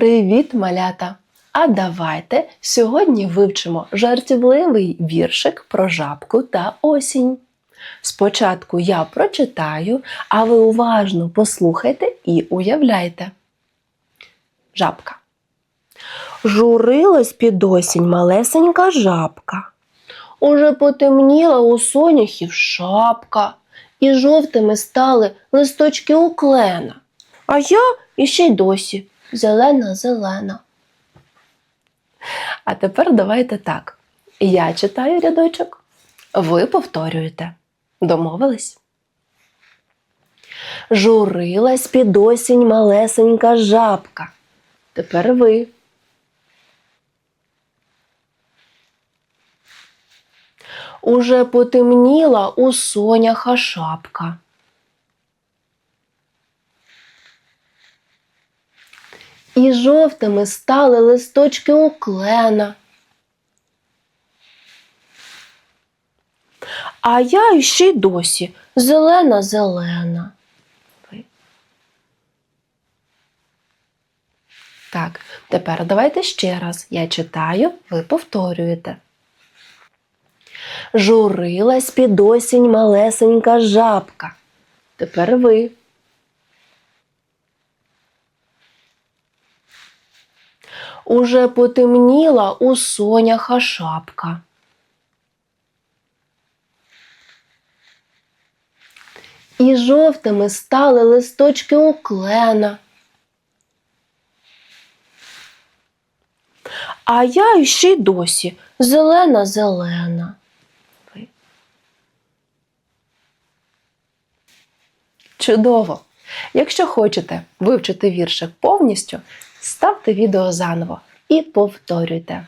Привіт, малята! А давайте сьогодні вивчимо жартівливий віршик про жабку та осінь. Спочатку я прочитаю, а ви уважно послухайте і уявляйте. Жабка. Журилась під осінь малесенька жабка. Уже потемніла у соняхів шапка, і жовтими стали листочки у клена. А я іще й досі зелена зелена. А тепер давайте так. Я читаю рядочок, ви повторюєте. Домовились? Журилась під осінь малесенька жабка. Тепер ви. Уже потемніла у соняха шапка. І жовтими стали листочки у клена. А я іще й досі зелена зелена. Так, тепер давайте ще раз. Я читаю, ви повторюєте. Журилась під осінь малесенька жабка. Тепер ви. Уже потемніла у соняха шапка. І жовтими стали листочки у клена. А я іще й досі зелена зелена. Чудово! Якщо хочете вивчити віршик повністю, ставте відео заново і повторюйте.